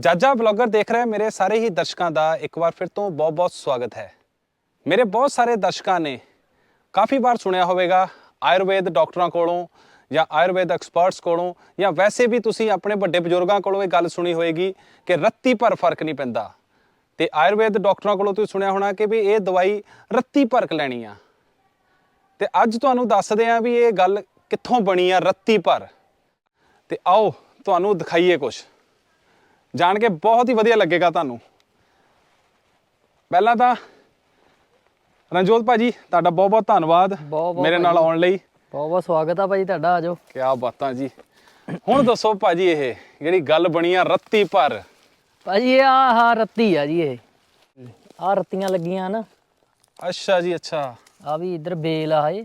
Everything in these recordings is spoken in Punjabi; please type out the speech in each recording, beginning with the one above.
ਜਾਜਾ ਬਲੌਗਰ ਦੇਖ ਰਹੇ ਮੇਰੇ ਸਾਰੇ ਹੀ ਦਰਸ਼ਕਾਂ ਦਾ ਇੱਕ ਵਾਰ ਫਿਰ ਤੋਂ ਬਹੁਤ-ਬਹੁਤ ਸਵਾਗਤ ਹੈ। ਮੇਰੇ ਬਹੁਤ ਸਾਰੇ ਦਰਸ਼ਕਾਂ ਨੇ ਕਾਫੀ ਵਾਰ ਸੁਣਿਆ ਹੋਵੇਗਾ, ਆਯੁਰਵੇਦ ਡਾਕਟਰਾਂ ਕੋਲੋਂ ਜਾਂ ਆਯੁਰਵੇਦ ਐਕਸਪਰਟਸ ਕੋਲੋਂ ਜਾਂ ਵੈਸੇ ਵੀ ਤੁਸੀਂ ਆਪਣੇ ਵੱਡੇ ਬਜ਼ੁਰਗਾਂ ਕੋਲੋਂ ਇਹ ਗੱਲ ਸੁਣੀ ਹੋਏਗੀ ਕਿ ਰੱਤੀ ਭਰ ਫ਼ਰਕ ਨਹੀਂ ਪੈਂਦਾ। ਤੇ ਆਯੁਰਵੇਦ ਡਾਕਟਰਾਂ ਕੋਲੋਂ ਤੁਸੀਂ ਸੁਣਿਆ ਹੋਣਾ ਕਿ ਵੀ ਇਹ ਦਵਾਈ ਰੱਤੀ ਭਰ ਕ ਲੈਣੀ ਆ। ਤੇ ਅੱਜ ਤੁਹਾਨੂੰ ਦੱਸਦੇ ਆ ਵੀ ਇਹ ਗੱਲ ਕਿੱਥੋਂ ਬਣੀ ਆ, ਰੱਤੀ ਭਰ। ਤੇ ਆਓ, ਤੁਹਾਨੂੰ ਦਿਖਾਈਏ ਕੁਝ ਜਾਣ ਕੇ ਬਹੁਤ ਹੀ ਵਧੀਆ ਲੱਗੇਗਾ ਤੁਹਾਨੂੰ। ਪਹਿਲਾਂ ਤਾਂ ਰਣਜੋਤ ਭਾਜੀ ਤੁਹਾਡਾ ਬਹੁਤ ਬਹੁਤ ਧੰਨਵਾਦ। ਬਹੁਤ-ਬਹੁਤ ਮੇਰੇ ਨਾਲ ਭਾਜੀ। ਆਉਣ ਲਈ। ਬਹੁਤ ਬਹੁਤ ਸਵਾਗਤ ਆ ਭਾਜੀ ਤੁਹਾਡਾ ਆਜੋ। ਕੀ ਬਾਤਾਂ ਜੀ। ਹੁਣ ਦੱਸੋ ਭਾਜੀ ਇਹ ਜਿਹੜੀ ਗੱਲ ਬਣੀ ਆ ਰੱਤੀ ਭਰ ਭਾਜੀ ਇਹ ਆ ਹਾ ਰੱਤੀ ਆ ਜੀ ਇਹ। ਆ ਰੱਤੀਆਂ ਲੱਗੀਆਂ ਨਾ ਅੱਛਾ ਜੀ ਅੱਛਾ। ਆ ਵੀ ਇਧਰ ਬੇਲ ਆ ਇਹ।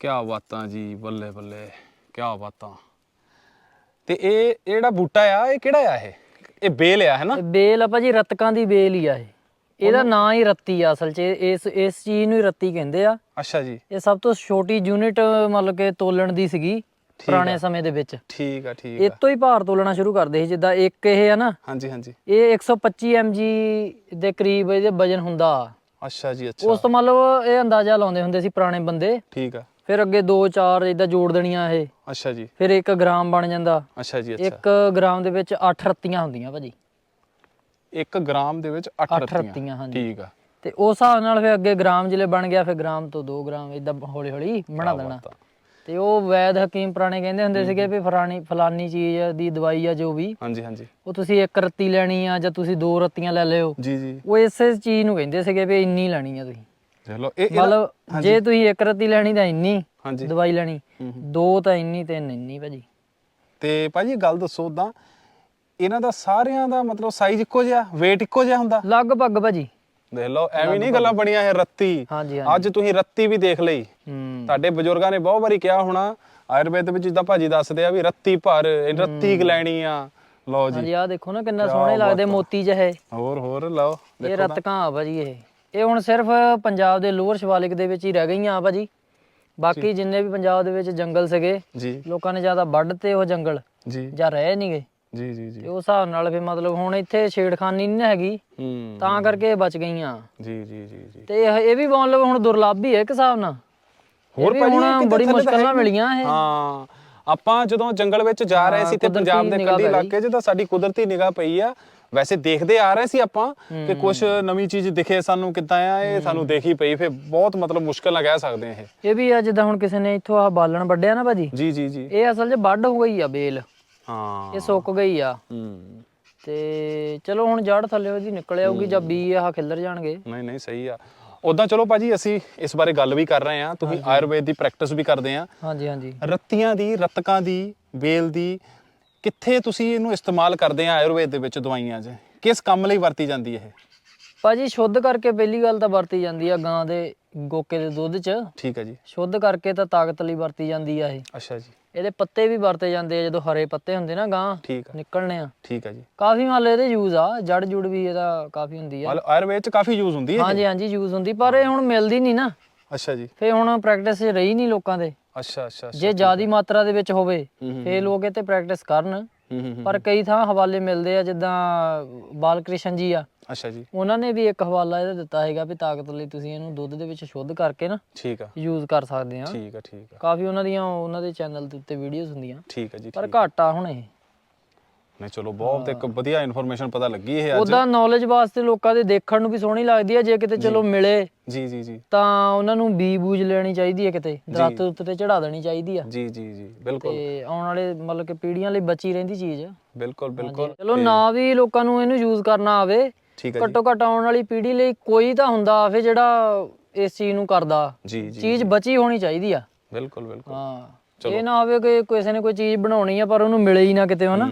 ਕੀ ਬਾਤਾਂ ਜੀ ਬੱਲੇ ਬੱਲੇ ਕੀ ਬਾਤਾਂ। ਤੇ ਇਹ ਇਹ ਜਿਹੜਾ ਬੂਟਾ ਆ ਇਹ ਕਿਹੜਾ ਆ ਇਹ? ਇਹ ਬੇਲ ਆ ਹੈ ਨਾ ਇਹ ਬੇਲ ਆ ਭਾਜੀ ਰੱਤਕਾਂ ਦੀ ਬੇਲ ਹੀ ਆ ਇਹ। ਇਹਦਾ ਨਾਂ ਹੀ ਰੱਤੀ ਆ ਅਸਲ 'ਚ। ਇਸ ਇਸ ਚੀਜ਼ ਨੂੰ ਹੀ ਰੱਤੀ ਕਹਿੰਦੇ ਆ। ਅੱਛਾ ਜੀ। ਇਹ ਸਭ ਤੋਂ ਛੋਟੀ ਯੂਨਿਟ ਮਤਲਬ ਕਿ ਤੋਲਣ ਦੀ ਸੀਗੀ ਪੁਰਾਣੇ ਸਮੇਂ ਦੇ ਵਿੱਚ। ਠੀਕ ਆ ਠੀਕ ਇਹ ਆ ਤੋਂ ਹੀ ਭਾਰ ਤੋਲਣਾ ਸ਼ੁਰੂ ਕਰਦੇ ਸੀ ਜਿੱਦਾਂ ਇੱਕ ਇਹ ਆ ਨਾ ਹਾਂਜੀ ਹਾਂਜੀ। ਇਹ 125 mg ਦੇ ਕਰੀਬ ਇਹਦੇ ਵਜਨ ਹੁੰਦਾ। ਅੱਛਾ ਜੀ ਅੱਛਾ। ਉਸ ਤੋਂ ਮਤਲਬ ਇਹ ਅੰਦਾਜ਼ਾ ਲਾਉਂਦੇ ਹੁੰਦੇ ਸੀ ਪੁਰਾਣੇ ਬੰਦੇ। ਠੀਕ ਆ। ਫਿਰ ਅੱਗੇ 2 4 ਇਦਾਂ ਜੋੜ ਦੇਣੀਆਂ ਇਹ। ਅੱਛਾ ਜੀ। ਫਿਰ 1 ਗ੍ਰਾਮ ਬਣ ਜਾਂਦਾ। ਅੱਛਾ ਜੀ ਅੱਛਾ। 1 ਗ੍ਰਾਮ ਦੇ ਵਿੱਚ 8 ਰੱਤੀਆਂ ਹੁੰਦੀਆਂ ਭਾਜੀ। 1 ਗ੍ਰਾਮ ਦੇ ਵਿੱਚ 8 ਅੱਠ ਰੱਤੀਆਂ। ਹਾਂਜੀ। ਠੀਕ ਆ। ਤੇ ਉਸ ਹਿਸਾਬ ਨਾਲ ਫਿਰ ਅੱਗੇ ਗ੍ਰਾਮ ਜਿਲੇ ਬਣ ਗਿਆ ਫਿਰ ਗ੍ਰਾਮ ਤੋਂ 2 ਗ੍ਰਾਮ ਇਦਾਂ ਹੌਲੀ ਹੌਲੀ ਬਣਾ ਦੇਣਾ। ਤੇ ਉਹ ਵੈਦ ਹਕੀਮ ਪੁਰਾਣੇ ਕਹਿੰਦੇ ਹੁੰਦੇ ਸੀਗੇ ਵੀ ਫਲਾਣੀ ਫਲਾਨੀ ਚੀਜ਼ ਦੀ ਦਵਾਈ ਆ ਜੋ ਵੀ ਹਾਂਜੀ ਹਾਂਜੀ। ਉਹ ਤੁਸੀਂ ਇੱਕ ਰੱਤੀ ਲੈਣੀ ਆ ਜਾਂ ਤੁਸੀਂ ਦੋ ਰੱਤੀਆਂ ਲੈ ਲਿਓ। ਜੀ ਜੀ। ਉਹ ਇਸੇ ਚੀਜ਼ ਨੂੰ ਕਹਿੰਦੇ ਸੀਗੇ ਵੀ ਇੰਨੀ ਲੈਣੀ ਆ ਤੁਸੀਂ। ਚਲੋ ਇਹ ਇਹਦਾ- ਮਤਲਬ ਜੇ ਤੁਸੀਂ ਇੱਕ ਰੱਤੀ ਲੈਣੀ ਤਾਂ ਇੰਨੀ ਹਾਂਜੀ। ਦਵਾਈ ਲੈਣੀ। ਦੋ ਤਾਂ ਇੰਨੀ ਤਿੰਨ ਇੰਨੀ ਭਾਜੀ। ਤੇ ਭਾਜੀ ਗੱਲ ਦੱਸੋ ਉਦਾਂ ਇਹਨਾਂ ਦਾ ਸਾਰਿਆਂ ਦਾ ਮਤਲਬ ਸਾਈਜ਼ ਇੱਕੋ ਜਿਹਾ weight ਇੱਕੋ ਜਿਹਾ ਹੁੰਦਾ? ਲਗਭਗ ਭਾਜੀ। ਦੇਖ ਲਓ ਐਵੇਂ ਨਹੀਂ ਗੱਲਾਂ ਬਣੀਆਂ ਇਹ ਰੱਤੀ। ਹਾਂਜੀ ਹਾਂਜੀ। ਅੱਜ ਤੁਸੀਂ ਰੱਤੀ ਵੀ ਦੇਖ ਲਈ। ਹੂੰ। ਤੁਹਾਡੇ ਬਜ਼ੁਰਗਾਂ ਨੇ ਬਹੁਤ ਵਾਰੀ ਕਿਹਾ ਹੋਣਾ ਆਯੁਰਵੇਦ ਵਿੱਚ ਜਿੱਦਾਂ ਭਾਜੀ ਦੱਸਦੇ ਆ ਵੀ ਰੱਤੀ ਭਰ ਇਹ ਰੱਤੀ ਕ ਲੈਣੀ ਆ। ਲਓ ਜੀ। ਹਾਂਜੀ ਆ ਦੇਖੋ ਨਾ ਕਿੰਨਾ ਸੋਹਣੇ ਲੱਗਦੇ ਮੋਤੀ ਜਿਹੇ। ਹੋਰ ਹੋਰ ਲਓ ਇਹ ਰਤਕਾਂ ਆ ਭਾਜੀ ਇਹ। ਇਹ ਹੁਣ ਸਿਰਫ ਪੰਜਾਬ ਦੇ ਲੋਅਰ ਸ਼ਿਵਾਲਿਕ ਦੇ ਵਿੱਚ ਹੀ ਰਹਿ ਗਈਆਂ ਆ ਭਾਜੀ। ਬਾਕੀ ਜਿੰਨੇ ਵੀ ਪੰਜਾਬ ਦੇ ਵਿੱਚ ਜੰਗਲ ਸੀਗੇ ਜੀ। ਲੋਕਾਂ ਨੇ ਜ਼ਿਆਦਾ ਵੱਢ ਤੇ ਉਹ ਜੰਗਲ ਜੀ। ਜਾਂ ਰਹੇ ਨਹੀਂਗੇ। ਜੀ ਜੀ ਜੀ। ਤੇ ਉਸ ਹਿਸਾਬ ਨਾਲ ਫਿਰ ਮਤਲਬ ਹੁਣ ਇੱਥੇ ਛੇੜਖਾਨੀ ਨਹੀਂ ਹੈਗੀ ਤਾਂ ਕਰਕੇ ਬਚ ਗਈਆਂ। ਜੀ ਜੀ ਜੀ ਜੀ। ਤੇ ਇਹ ਇਹ ਵੀ ਮਤਲਬ ਹੁਣ ਦੁਰਲੱਭ ਹੀ ਹੈ ਇੱਕ ਹਿਸਾਬ ਨਾਲ। ਹੋਰ ਹੁਣ ਬੜੀ ਮੁਸ਼ਕਲ ਨਾਲ ਮਿਲੀਆਂ ਇਹ। ਹਾਂ। ਆਪਾਂ ਜਦੋਂ ਜੰਗਲ ਵਿੱਚ ਜਾ ਰਹੇ ਸੀ ਤੇ ਪੰਜਾਬ ਦੇ ਕੰਢੀ। ਇਲਾਕੇ 'ਚ ਤਾਂ ਸਾਡੀ ਕੁਦਰਤੀ ਨਿਗਾਹ ਪਈ ਆ। ਵੈਸੇ ਦੇਖਦੇ ਆ ਰਹੇ ਸੀ ਆਪਾਂ ਕਿ ਕੁਝ ਨਵੀਂ ਚੀਜ਼ ਦਿਖੇ ਸਾਨੂੰ ਕਿੱਦਾਂ ਆ ਇਹ ਸਾਨੂੰ ਦੇਖੀ ਪਈ ਫਿਰ ਬਹੁਤ ਮਤਲਬ ਮੁਸ਼ਕਲ ਨਾਲ ਕਹਿ ਸਕਦੇ ਆ ਇਹ। ਇਹ ਵੀ ਆ ਜਿੱਦਾਂ ਹੁਣ ਕਿਸੇ ਨੇ ਇੱਥੋਂ ਆ ਬਾਲਣ ਵੱਢਿਆ ਨਾ ਭਾਜੀ? ਜੀ ਜੀ ਜੀ। ਇਹ ਅਸਲ 'ਚ ਵੱਢ ਹੋ ਗਈ ਆ ਬੇਲ। ਹਾਂ। ਇਹ ਸੁੱਕ ਗਈ ਆ। ਹੂੰ। ਤੇ ਚਲੋ ਹੁਣ ਜੜ ਥੱਲੇ ਉਹਦੀ ਨਿਕਲ ਆਊਗੀ ਜਾਂ ਬੀ ਆਹ ਖਿੱਲਰ ਜਾਣਗੇ। ਨਹੀਂ ਨਹੀਂ ਸਹੀ ਆ। ਉਦਾਂ ਚਲੋ ਭਾਜੀ ਅਸੀਂ ਇਸ ਬਾਰੇ ਗੱਲ ਵੀ ਕਰ ਰਹੇ ਆ। ਤੁਸੀਂ ਆਯੁਰਵੇਦ ਦੀ ਪ੍ਰੈਕਟਿਸ ਵੀ ਕਰਦੇ ਆ। ਹਾਂਜੀ ਹਾਂਜੀ। ਰੱਤੀਆਂ ਦੀ ਰਤਕਾਂ ਦੀ ਬੇਲ ਦੀ ਕਿੱਥੇ ਤੁਸੀਂ ਇਹਨੂੰ ਇਸਤੇਮਾਲ ਕਰਦੇ ਆ ਆਯੁਰਵੇਦ ਦੇ ਵਿੱਚ ਦਵਾਈਆਂ 'ਚ ਕਿਸ ਕੰਮ ਲਈ ਵਰਤੀ ਜਾਂਦੀ ਇਹ? ਭਾਜੀ ਸ਼ੁੱਧ ਕਰਕੇ ਪਹਿਲੀ ਗੱਲ ਤਾਂ ਵਰਤੀ ਜਾਂਦੀ ਆ ਗਾਂ ਦੇ ਗੋਕੇ ਦੇ ਦੁੱਧ 'ਚ। ਠੀਕ ਹੈ ਜੀ। ਸ਼ੁੱਧ ਕਰਕੇ ਤਾਂ ਤਾਕਤ ਲਈ ਵਰਤੀ ਜਾਂਦੀ ਆ ਇਹ। ਅੱਛਾ ਜੀ। ਇਹਦੇ ਪੱਤੇ ਵੀ ਵਰਤੇ ਜਾਂਦੇ ਆ ਜਦੋਂ ਹਰੇ ਪੱਤੇ ਹੁੰਦੇ ਨਾ ਗਾਂ ਠੀਕ ਆ। ਨਿਕਲਣੇ ਆ। ਠੀਕ ਹੈ ਜੀ। ਕਾਫੀ ਮਤਲਬ ਇਹਦੇ ਯੂਜ਼ ਆ ਜੜ ਜੁੜ ਵੀ ਇਹਦਾ ਕਾਫੀ ਹੁੰਦੀ ਆ। ਮਤਲਬ ਆਯੁਰਵੇਦ 'ਚ ਕਾਫੀ ਯੂਜ਼ ਹੁੰਦੀ ਹੈ ਹਾਂਜੀ ਹਾਂਜੀ ਯੂਜ਼ ਹੁੰਦੀ ਪਰ ਇਹ ਹੁਣ ਮਿਲਦੀ ਨਹੀਂ ਨਾ। ਅੱਛਾ ਜੀ। ਫੇ ਹੁਣ ਪ੍ਰੈਕਟਿਸ ਰਹੀ ਨਹੀਂ ਲੋਕਾਂ ਦੇ। ਅੱਛਾ ਅੱਛਾ। ਜੇ ਜ਼ਿਆਦੀ ਮਾਤਰਾ ਦੇ ਵਿੱਚ ਹੋਵੇ ਹੂੰ, ਹੂੰ, ਫੇ ਲੋਕ ਇਹ ਤੇ ਪ੍ਰੈਕਟਿਸ ਕਰਨ। ਪਰ ਕਈ ਥਾਂ ਹਵਾਲੇ ਮਿਲਦੇ ਆ ਜਿੱਦਾਂ ਬਾਲ ਕ੍ਰਿਸ਼ਨ ਜੀ ਆ। ਅੱਛਾ ਜੀ। ਉਹਨਾਂ ਨੇ ਵੀ ਇੱਕ ਹਵਾਲਾ ਇਹਦਾ ਦਿੱਤਾ ਹੈਗਾ ਵੀ ਤਾਕਤ ਲਈ ਤੁਸੀਂ ਇਹਨੂੰ ਦੁੱਧ ਦੇ ਵਿੱਚ ਸ਼ੁੱਧ ਕਰਕੇ ਨਾ ਠੀਕ ਆ। ਯੂਜ਼ ਕਰ ਸਕਦੇ ਆ। ਠੀਕ ਆ ਠੀਕ ਆ। ਕਾਫੀ ਉਹਨਾਂ ਦੀਆਂ ਉਹਨਾਂ ਦੇ ਚੈਨਲ ਦੇ ਉੱਤੇ ਵੀਡੀਓਜ਼ ਹੁੰਦੀਆਂ। ਠੀਕ ਆ ਜੀ ਪਰ ਘੱਟ ਆ। ਹੁਣ ਇਹ। ਨਹੀਂ ਚਲੋ ਬਹੁਤ ਇੱਕ ਵਧੀਆ ਇਨਫੋਰਮੇਸ਼ਨ ਪਤਾ ਲੱਗੀ ਇਹ ਅੱਜ। ਉਹਦਾ ਨੌਲੇਜ ਵਾਸਤੇ ਲੋਕਾਂ ਦੇ ਦੇਖਣ ਨੂੰ ਵੀ ਸੋਹਣੀ ਲੱਗਦੀ ਆ ਜੇ ਕਿਤੇ ਚਲੋ ਮਿਲੇ ਜੀ ਜੀ ਜੀ। ਤਾਂ ਉਹਨਾਂ ਨੂੰ ਬੀ ਬੂਜ ਲੈਣੀ ਚਾਹੀਦੀ ਹੈ ਕਿਤੇ ਦਰਖਤ ਉੱਤੇ ਤੇ ਚੜਾ ਦੇਣੀ ਚਾਹੀਦੀ ਆ। ਜੀ ਜੀ ਜੀ ਬਿਲਕੁਲ। ਤੇ ਆਉਣ ਵਾਲੇ ਮਤਲਬ ਕਿ ਪੀੜ੍ਹੀਆਂ ਲਈ ਬਚੀ ਰਹਿੰਦੀ ਚੀਜ਼। ਆ ਬਿਲਕੁਲ ਬਿਲਕੁਲ। ਚਲੋ ਨਾ ਵੀ ਲੋਕਾਂ ਨੂੰ ਇਹਨੂੰ ਯੂਜ਼ ਕਰਨਾ ਆਵੇ ਠੀਕ ਆ ਜੀ। ਘੱਟੋ ਘੱਟ ਆਉਣ ਵਾਲੀ ਪੀੜ੍ਹੀ ਲਈ ਕੋਈ ਤਾਂ ਹੁੰਦਾ ਆਵੇ ਜਿਹੜਾ ਇਸ ਚੀਜ਼ ਨੂੰ ਕਰਦਾ। ਜੀ ਜੀ ਚੀਜ਼ ਬਚੀ ਹੋਣੀ ਚਾਹੀਦੀ ਆ। ਬਿਲਕੁਲ ਬਿਲਕੁਲ। ਹਾਂ। ਇਹ ਨਾ ਹੋਵੇ ਕਿ ਕਿਸੇ ਨੇ ਕੋਈ ਚੀਜ਼ ਬਣਾਉਣੀ ਆ ਪਰ ਉਹਨੂੰ ਮਿਲੇ ਹੀ ਨਾ ਕਿਤੇ ਹਨਾ?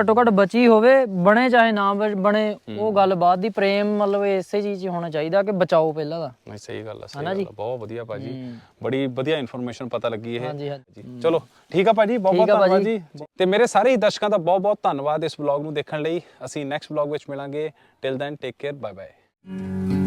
ਘੱਟੋ ਘੱਟ ਬਚੀ ਹੋਵੇ ਬਣੇ ਚਾਹੇ ਨਾ ਬਣੇ ਉਹ ਗੱਲ ਬਾਅਦ ਦੀ ਪ੍ਰੇਮ ਮਤਲਬ ਇਸੇ ਚੀਜ਼ 'ਚ ਹੋਣਾ ਚਾਹੀਦਾ ਕਿ ਬਚਾਓ ਪਹਿਲਾਂ ਦਾ। ਨਹੀਂ ਸਹੀ ਗੱਲ ਆ ਸਹੀ ਗੱਲ ਬਹੁਤ ਵਧੀਆ ਭਾਜੀ। ਬੜੀ ਵਧੀਆ ਇਨਫੋਰਮੇਸ਼ਨ ਪਤਾ ਲੱਗੀ ਇਹ। ਹਾਂਜੀ ਹਾਂਜੀ। ਚਲੋ ਠੀਕ ਆ ਭਾਜੀ ਬਹੁਤ ਬਹੁਤ ਧੰਨਵਾਦ। ਜੀ। ਤੇ ਮੇਰੇ ਸਾਰੇ ਹੀ ਦਰਸ਼ਕਾਂ ਦਾ ਬਹੁਤ ਬਹੁਤ ਧੰਨਵਾਦ ਇਸ ਵਲੌਗ ਨੂੰ ਦੇਖਣ ਲਈ। ਅਸੀਂ ਨੈਕਸਟ ਵਲੌਗ ਵਿੱਚ ਮਿਲਾਂਗੇ। Till then take care bye bye